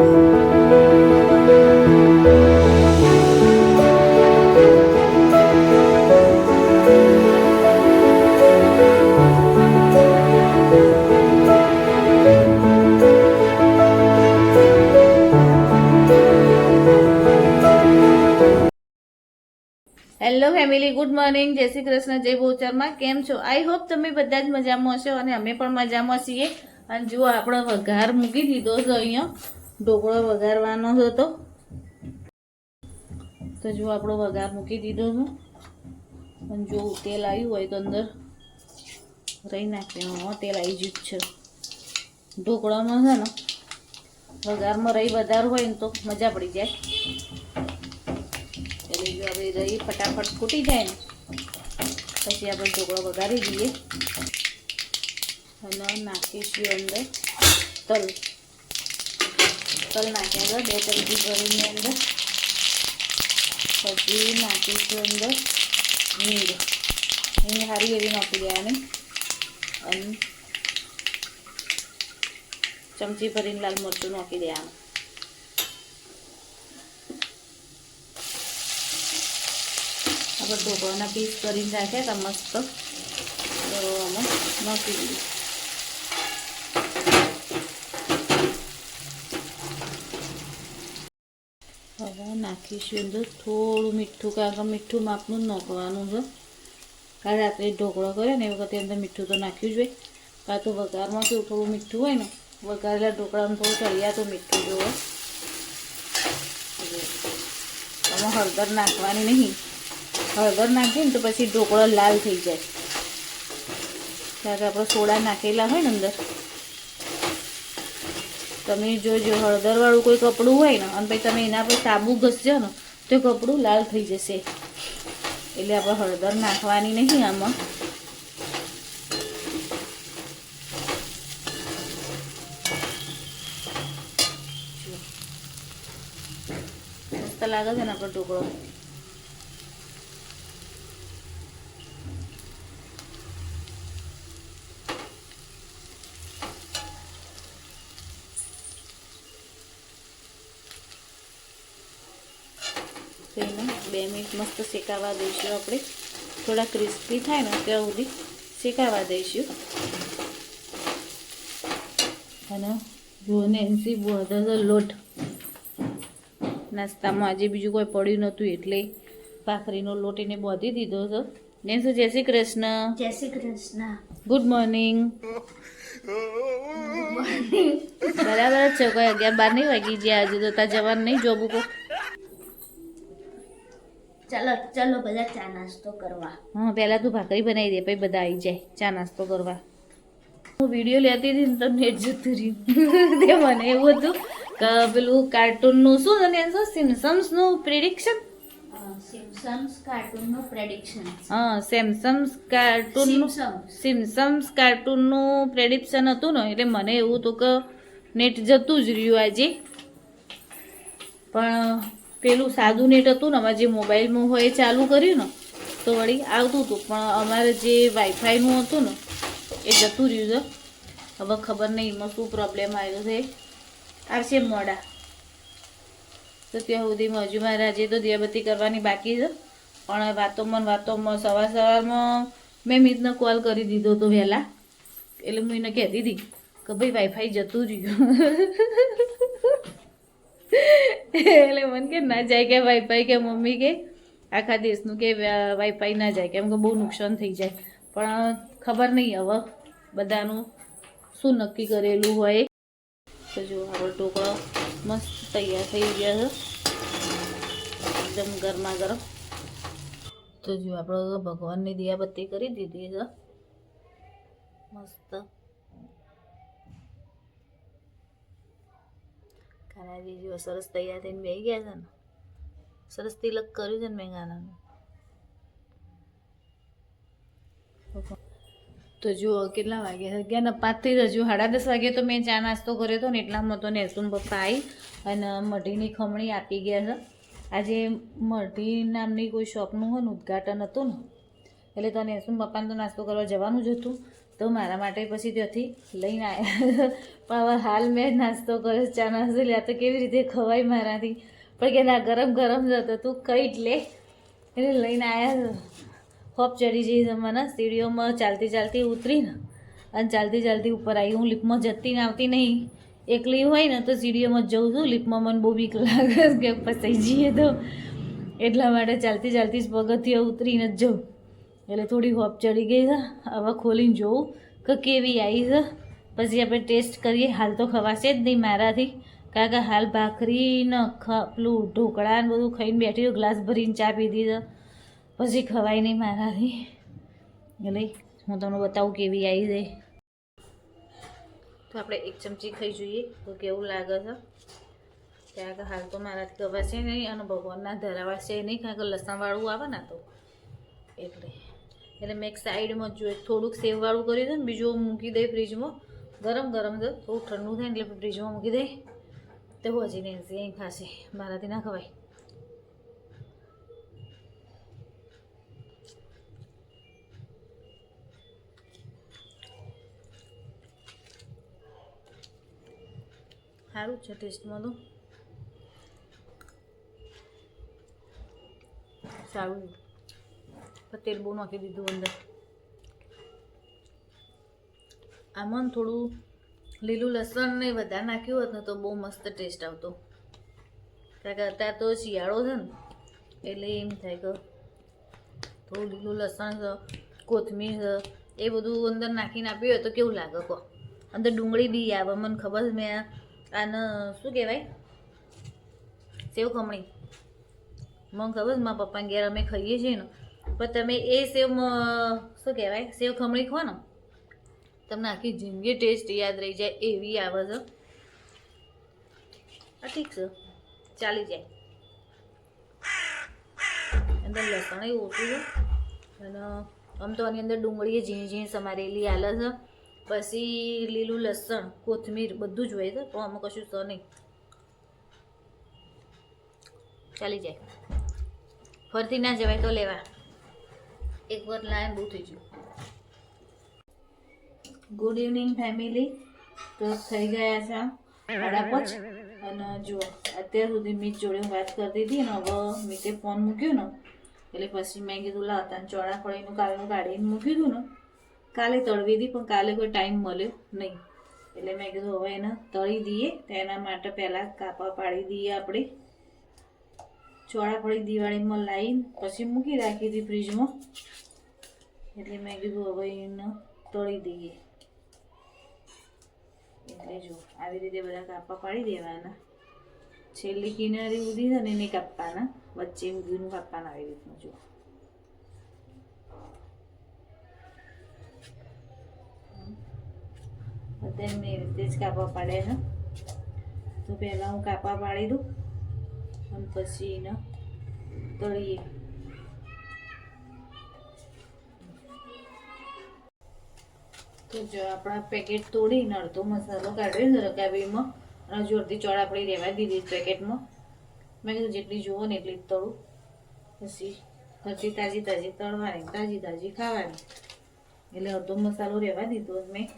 Hello family, good morning. Jai Shri Krishna, જય ભોચરમાં કેમ છો? આઈ હોપ તમે બધા જ મજામાં હશો અને અમે પણ મજામાં છીએ. અને જુઓ, આપણો વઘાર મૂકી દીધો છે અહીંયા. ઢોકળો વઘારવાનો હતો. તો જો આપણો વઘાર મૂકી દીધો છે. અને જો તેલ આવ્યું હોય તો અંદર રહી નાખીને હા, તેલ આવી જ છે. ઢોકળામાં છે ને, વઘારમાં રહી વધારે હોય ને તો મજા પડી જાય. એટલે જો આપણે રહી ફટાફટ ફૂટી જાય ને, પછી આપણે ઢોકળો વઘારી દઈએ. અને નાખીશું અંદર તલ. તલ નાખ્યા અંદર બે ચમચી ગળીની અંદર. પછી નાખીશું અંદર હિંગ હિંગ સારી એવી નાખી દેવાની અને ચમચી ભરીને લાલ મરચું નાખી દેવાનું. આપણે ઢોકળાના પીસ કરીને રાખ્યા હતા, મસ્ત. નાખી દઈએ હવે નાખીશું અંદર થોડું મીઠું, કારણ કે મીઠું માપનું જ નાખવાનું છે. કારણ રાત્રે ઢોકળો કર્યો ને એ વખતે અંદર મીઠું તો નાખ્યું જ હોય. કાં તો વઘારમાં કેવું થોડું મીઠું હોય ને, વઘારેલા ઢોકળામાં થોડું ચડિયા તો મીઠું જોવે આમાં હળદર નાખવાની નહીં. હળદર નાખીએ ને તો પછી ઢોકળો લાલ થઈ જાય. કારણ કે આપણે સોડા નાખેલા હોય ને અંદર તમે જોજો, હળદરવાળું કોઈ કપડું હોય ને, અને પછી તમે એના પર સાબુ ઘસજો ને, તો કપડું લાલ થઈ જશે. એટલે આપણે હળદર નાખવાની નહીં આમાં. મસ્ત લાગે છે ને આપણો ઢોકળો તો એને બે મિનિટ મસ્ત શેકાવા દઈશું આપણે. થોડા ક્રિસ્પી થાય ને ત્યાં સુધી શેકાવા દઈશું. અને જો એનસી બોધો લોટ. નાસ્તામાં આજે બીજું કોઈ પડ્યું નહોતું એટલે ભાખરીનો લોટ એને બાંધી દીધો હતો. નેન્સુ જય શ્રી કૃષ્ણ. જય શ્રી કૃષ્ણ. ગુડ મોર્નિંગ બરાબર છે કોઈ અગિયાર બાર નહીં વાગી ગયા આજે તો ત્યાં જવાનું નહીં જોબ ઉપર. ચાલો ચાલો બધા ચા નાસ્તો કરવા. હા પહેલાં તું ભાખરી બનાવી દે પછી બધા આવી જાય ચા નાસ્તો કરવા. હું વીડિયો લેતી હતી ને તો નેટ જતું રહ્યું. તે મને એવું હતું કે પેલું કાર્ટૂનનું શું અને શું સિમ્સમ્સનું પ્રિડિક્શન સિમ્પસન્સ કાર્ટૂનનું પ્રેડિક્શન હા સેમસમ્સ કાર્ટૂનનું સિમ્સમ્સ કાર્ટૂનનું પ્રેડિક્શન હતું ને એટલે મને એવું હતું કે નેટ જતું જ રહ્યું આજે. પણ પેલું સાદું નેટ હતું ને અમારે જે મોબાઈલમાં હોય ચાલુ કર્યું ને, તો વળી આવતું હતું. પણ અમારે જે વાઈફાઈનું હતું ને, એ જતું રહ્યું છે. હવે ખબર નહીં, એમાં શું પ્રોબ્લેમ આવ્યો છે. આવશે મોડા. તો ત્યાં સુધીમાં હજુ મારે આજે તો દિયાબત્તી કરવાની બાકી છે. પણ વાતોમાં વાતોમાં, સવાર સવારમાં મેં મિતને કોલ કરી દીધો હતો વહેલા. એટલે હું એને કહેતી હતી કે ભાઈ વાઈફાઈ જતું રહ્યું. એટલે મને કે ના જાય કે વાઈફાઈ કે મમ્મી કે આખા દેશનું કે વાઈફાઈ ના જાય, કેમ કે બહુ નુકસાન થઈ જાય. પણ ખબર નહીં હવે બધાનું શું નક્કી કરેલું હોય. તો જો આપણો ઢોકળો મસ્ત તૈયાર થઈ ગયા છે. એકદમ ગરમા ગરમ. તો જો આપણે ભગવાનની દિયાબત્તી કરી દીધી છે. મસ્ત. અને આજે જો સરસ તૈયાર થઈને બે ગયા છે ને? સરસ તિલક કર્યું છે ને મેંગાનાનો? તો જુઓ કેટલા વાગ્યા છે? અગિયાર ને પાંચથી હજુ સાડા દસ વાગે તો મેં ચા નાસ્તો કર્યો હતો ને એટલામાં તો નેસુન પપ્પા આવી અને મઢીની ખમણી આપી ગયા છે. આજે મઢી નામની કોઈ શોપનું હોય ને, ઉદ્ઘાટન હતું ને, એટલે તો નેસુન પપ્પાને તો નાસ્તો કરવા જવાનું જ હતું. તો મારા માટે પછી ત્યાંથી લઈને આવ્યા પણ હવે હાલ મેં નાસ્તો કર્યો, ચા નાસ્તો લ્યા, તો કેવી રીતે ખવાય મારાથી? પણ કે ના, ગરમ ગરમ જ હતો, તું કઈ જ લે. એટલે લઈને આવ્યા હોપ ચડી જઈ મને સીડીઓમાં ચાલતી ચાલતી ઉતરીને અને ચાલતી ચાલતી ઉપર આવી હું લિફ્ટમાં જતી ને આવતી નહીં. એકલી હોય ને તો સીડીઓમાં જ જઉં છું, લિફ્ટમાં મને બહુ બીક લાગે કે ફસાઈ જઈએ તો. એટલા માટે ચાલતી ચાલતી જ પગથિયા ઉતરીને જ જઉં. એટલે થોડી હોપ ચડી ગઈ છે. હવે ખોલીને જોઉં કે કેવી આવી છે. પછી આપણે ટેસ્ટ કરીએ. હાલ તો ખવાશે જ નહીં મારાથી. કારણ કે હાલ ભાખરી ને પેલું ઢોકળા ને બધું ખાઈને બેઠી છું ગ્લાસ ભરીને ચા પીધી છે પછી ખવાય નહીં મારાથી. એટલે હું તમને બતાવું કેવી આવી છે. તો આપણે એક ચમચી ખાઈ જોઈએ. તો કેવું લાગે છે? કારણ કે હાલ તો મારાથી ખવાશે નહીં અને ભગવાનના ધરાવાશે નહીં. કારણ કે લસણવાળું આવે ને તો. એટલે. એટલે મેં એક સાઈડમાં જો એક થોડુંક સેવવાળું કરી દઉં બીજું મૂકી દઈ ફ્રીજમાં ગરમ ગરમ છે, થોડું ઠંડુ થાય એટલે ફ્રીજમાં મૂકી દઈ. તો હજી નહીં અહીં ખાશે. મારાથી ના ખવાય. સારું છે ટેસ્ટમાં તો. સારું તેલ બહુ નાખી દીધું અંદર. આમાં થોડું લીલું લસણ ને વધારે નાખ્યું હોત ને તો બહુ મસ્ત ટેસ્ટ આવતો. કારણ કે અત્યારે તો શિયાળો છે ને, એટલે એમ થાય કે થોડું લીલું લસણ છે, કોથમીર એ બધું અંદર નાખીને આપ્યું હોય તો કેવું લાગે કહો? અંદર ડુંગળી બી આવે, મને ખબર મેં આને શું કહેવાય? સેવ ખમણી. મને ખબર મારા પપ્પાને ઘેર અમે ખાઈએ છીએ ને પણ તમે એ સેવ શું કહેવાય? સેવ ખમણી ખો ને તમને આખી જિંદગી ટેસ્ટ યાદ રહી જાય એવી આવે છે. ઠીક છે. ચાલી જાય. અંદર લસણ એ ઓછું છે. અને આમ તો આની અંદર ડુંગળી ઝીણી ઝીણી સમારેલી આલે છે. પછી લીલું લસણ, કોથમીર બધું જ હોય છે તો આમાં કશું તો નહીં. ચાલી જાય. ફરતી ના જવાય તો લેવા. એક વાર લાઈન બહુ થઈ ગયું. ગુડ ઇવનિંગ ફેમિલી તો થઈ ગયા છે સાડા પાંચ. અને જુઓ અત્યાર સુધી મીત જોડે વાત કરતી હતી ને, હવે મીતે ફોન મૂક્યો ને, એટલે પછી મેં કીધું લાવતા ચોળા ફળીનું કાલનું કાઢીને મૂકી દીધું ને. કાલે તળવી હતી, પણ કાલે કોઈ ટાઈમ મળ્યો નહીં. એટલે મેં કીધું, હવે એને તળી દઈએ તેના માટે પહેલાં કાપા પાડી દઈએ આપણે. ચોળાફળી દિવાળીમાં લાવીને પછી મૂકી રાખી હતી ફ્રીજમાં. એટલે મેં કીધું હવે એને તળી દઈએ. એટલે જો, આવી રીતે બધા કાપા પાડી દેવાના. છેલ્લી કિનારી ઉધી છે ને એને કાપવાના. વચ્ચે ઉધીનું કાપવાના આવી રીતનું, જો. બધા એમને એ રીતે જ કાપા પાડે છે. તો પહેલાં હું કાપા પાડી દઉં. અને પછી એને તળીએ. તો જો આપણા પેકેટ તોડીને અડધો મસાલો કાઢ્યો ને રકાબીમાં અને હજુ અડધી આપણી રહેવા દીધી પેકેટમાં મેં કીધું જેટલી જુઓ ને એટલી તળું. પછી પછી તાજી તાજી તળવાની, તાજી તાજી ખાવાની. એટલે અડધો મસાલો રહેવા દીધો મેં.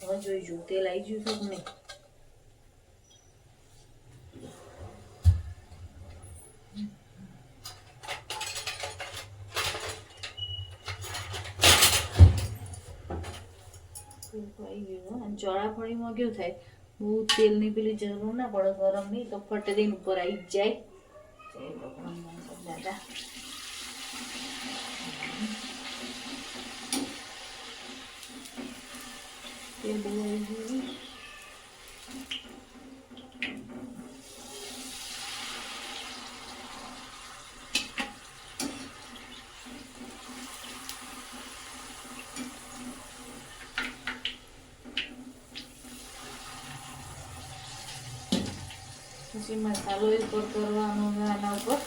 હવે જોઈશું તેલ આવી ગયું છે તો આવી ગયું. અને ચોળાફળીમાં કેવું થાય? બહુ તેલની પેલી જરૂર ના પડે, ગરમ નહીં, તો ફટ દઈને ઉપર આવી જાય. દાદા. તેલ બહુ પછી મસાલો એ ઉપર કરવાનો છે આના ઉપર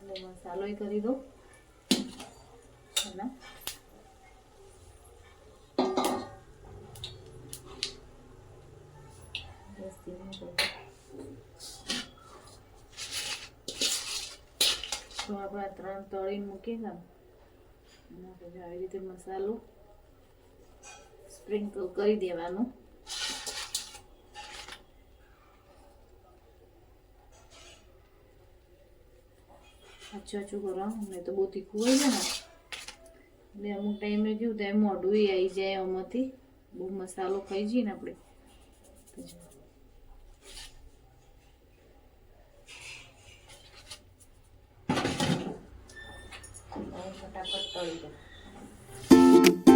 એટલે મસાલો એ કરી દો એના ગેસ ધીમો કરી દો. તો આપણે આ ત્રણ તળીને મૂકી ને એના પછી આવી રીતે મસાલો સ્પ્રિંકલ કરી દેવાનું. આછું આછું કરવાનું નહીં તો બહુ તીખું હોય છે ને. એટલે અમુક ટાઈમે કેવું થાય, મોઢું આવી જાય આમાંથી. બહુ મસાલો ખાઈ જઈએ ને આપણે. ફટાફટ તળી દો.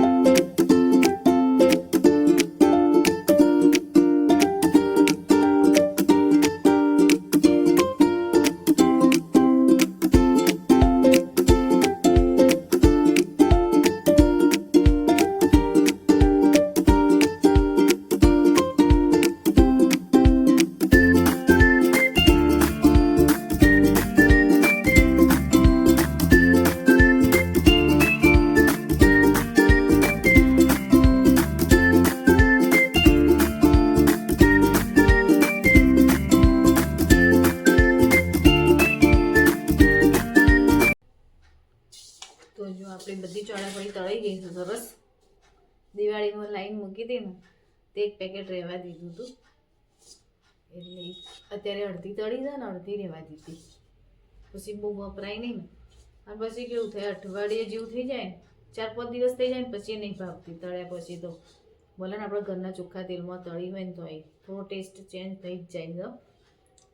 તે એક પેકેટ રહેવા દીધું હતું એટલે અત્યારે અડધી તળી છે ને અડધી રહેવા દીધી. પછી બહુ વપરાય નહીં અને પછી કેવું થાય, અઠવાડિયે જેવું થઈ જાય ચાર પાંચ દિવસ થઈ જાય ને, પછી નહીં ભાવતી. તળ્યા પછી તો ભલે ને આપણે ઘરના ચોખ્ખા તેલમાં તળી હોય ને તો એ થોડો ટેસ્ટ ચેન્જ થઈ જ જાય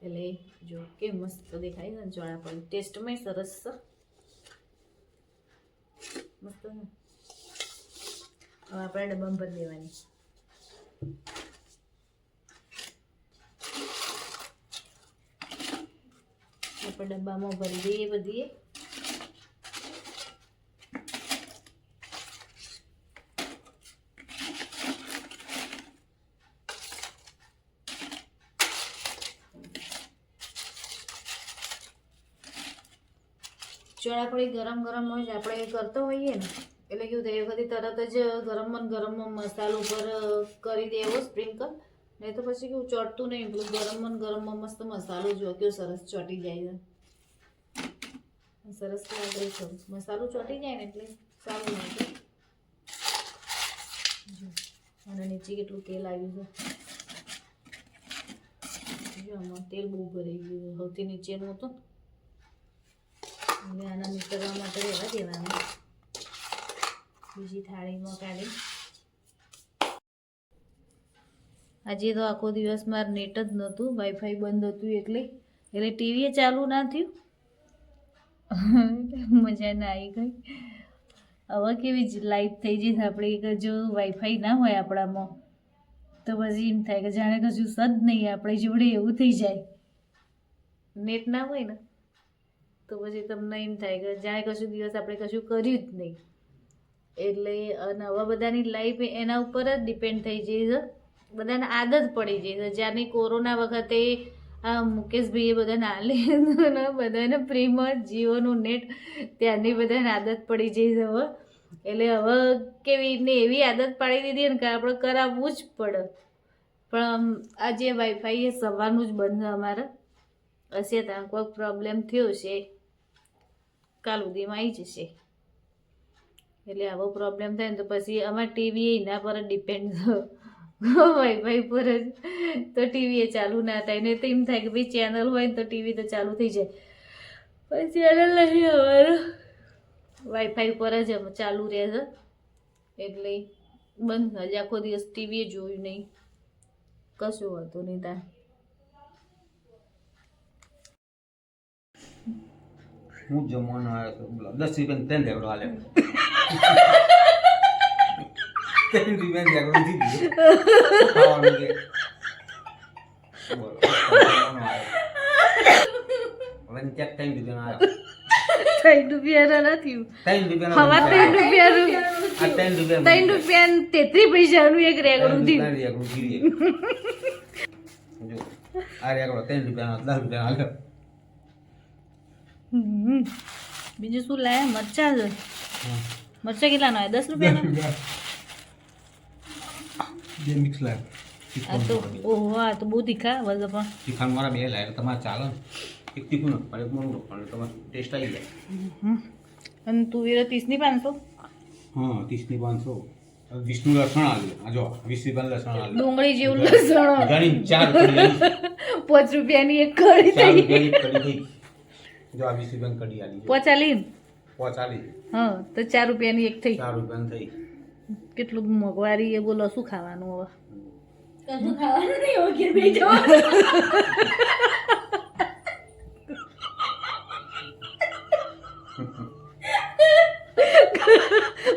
એટલે જો કે મસ્ત દેખાય છે ને ચોળાફળી ટેસ્ટમાંય સરસ છે. મસ્ત હવે આપણે ડબ્બામાં ભરી દેવાની. આપણે ડબ્બામાં ભરી દઈએ બધી. ચોળાફળી ગરમ ગરમ હોય આપણે કરતો હોઈએ ને. એટલે કેવું થાય એ વખતે તરત જ ગરમમાં ને ગરમમાં મસાલો ઉપર કરી દેવો સ્પ્રિંકલ. નહીં તો પછી કેવું ચોટતું નહીં પેલું ગરમમાં ગરમમાં મસ્ત મસાલો જો કેવો સરસ ચોટી જાય છે સરસ લાગે છે. મસાલો ચોટી જાય ને એટલે સારું લાગે. જો, અને નીચે કેટલું તેલ આવ્યું છે. આમાં તેલ બહુ ભરાઈ ગયું. સૌથી નીચેનું હતું. અને આના નીકળવા માટે રહેવા દેવાનું. બીજી થાળીમાં કાઢી. આજે તો આખો દિવસ મારે નેટ જ નહોતું વાઈફાઈ બંધ હતું એટલે એટલે ટીવી ચાલુ ના થયું. મજા ના આવી ગઈ. હવે કેવી લાઈફ થઈ જઈશ આપણે કે જો વાઈફાઈ ના હોય આપણામાં, તો પછી એમ થાય કે જાણે કશું સદ નહીં, આપણે જોડે એવું થઈ જાય. નેટ ના હોય ને, તો પછી તમને એમ થાય કે જાણે કશું દિવસ આપણે કશું કર્યું જ નહીં. એટલે, અને હવે બધાની લાઈફ એના ઉપર જ ડિપેન્ડ થઈ જઈ છે. બધાને આદત પડી જઈ છે. જ્યારની કોરોના વખતે આ મુકેશભાઈએ બધાને આલી બધાને પ્રેમમાં જીઓનું નેટ, ત્યારની બધાને આદત પડી જઈ છે હવે. એટલે હવે કેવી ને એવી આદત પાડી દીધી ને કે આપણે કરાવવું જ પડે. પણ આ જે વાઈફાઈ એ સવારનું જ બંધ અમારે. હશે ત્યાં કોઈક પ્રોબ્લેમ થયો છે કાલ સુધીમાં આવી જશે. એટલે આવો પ્રોબ્લેમ થાય ને તો પછી અમારે ટીવી એના પર જ ડિપેન્ડ વાઈફાઈ પર જ. તો ટીવી એ ચાલુ ના થાય. ને તો એમ થાય કે ભાઈ ચેનલ હોય ને તો ટીવી તો ચાલુ થઈ જાય. પણ ચેનલ નહીં અમારું વાઈફાઈ પર જ ચાલુ રહે છે. એટલે બંધ હજી આખો દિવસ ટીવી જોયું નહીં. કશું હતું નહીં ત્યાં હું જમવાનો આવ્યો તો દસ રૂપિયા ત્રણ દેવડો હાલે. બોલો જમવાનો આવ્યો હવે ને ત્રણ નથી હવા ત્રણ ત્રણ રૂપિયા એક રેગડું થયું આ રેગડો ત્રણ દસ. બીજું શું લાયા મરચા જ. મરચા કેટલાનો આવે દસ રૂપિયાનો? બે મિક્સ આ તો ઓહો આ તો બહુ તીખા બધા પણ તીખાન મારા બે લાવ્યા તમારે ચાલે. એક તીખું પણ એક મોંઘું પણ તમારે ટેસ્ટ આવી જાય. હમ. અને તુવેરો ત્રીસની પાંચસો? હા ત્રીસની પાંચસો. વીસનું લસણ આવ્યું આ જો વીસ લસણ આવ્યું ડુંગળી જેવું લસણ ઘણી ચાર પાંચ રૂપિયાની એક કડી થઈ. જો આ વીસ કડી આવી પચાલી હા તો ચાર રૂપિયાની એક થઈ. ચાર રૂપિયાની થઈ. કેટલું મોંઘવારી એ બોલો શું ખાવાનું હવે? કશું ખાવાનું નહીં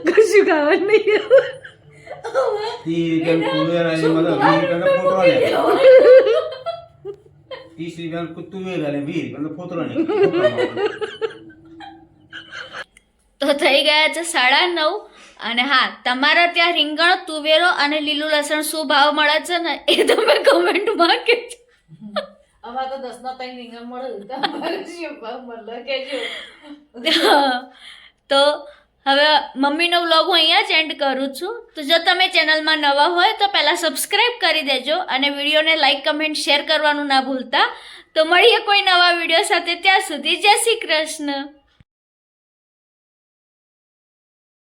કશું ખાવાનું નહીં ત્રીસ તુવેર આવે મતલબ વીસ ફોતરો લે ત્રીસ રૂપિયાનું તુવેર આવે વીસ રૂપિયાનો ફોતરો ને તો થઈ ગયા છે સાડા નવ. અને હા તમારા ત્યાં રીંગણ તુવેરો અને લીલું લસણ શું ભાવ મળે છે ને એ તમે કમેન્ટમાં કહેજો. અમારે તો દસ ના ત્રણ રીંગણ મળે તમારે શું ભાવ મળે? કેજો તો હવે મમ્મીનો વ્લોગ હું અહીંયા જ એન્ડ કરું છું. તો જો તમે ચેનલમાં નવા હોય તો પહેલાં સબસ્ક્રાઈબ કરી દેજો અને વિડીયોને લાઈક કમેન્ટ શેર કરવાનું ના ભૂલતા. તો મળીએ કોઈ નવા વીડિયો સાથે. ત્યાં સુધી જય શ્રી કૃષ્ણ.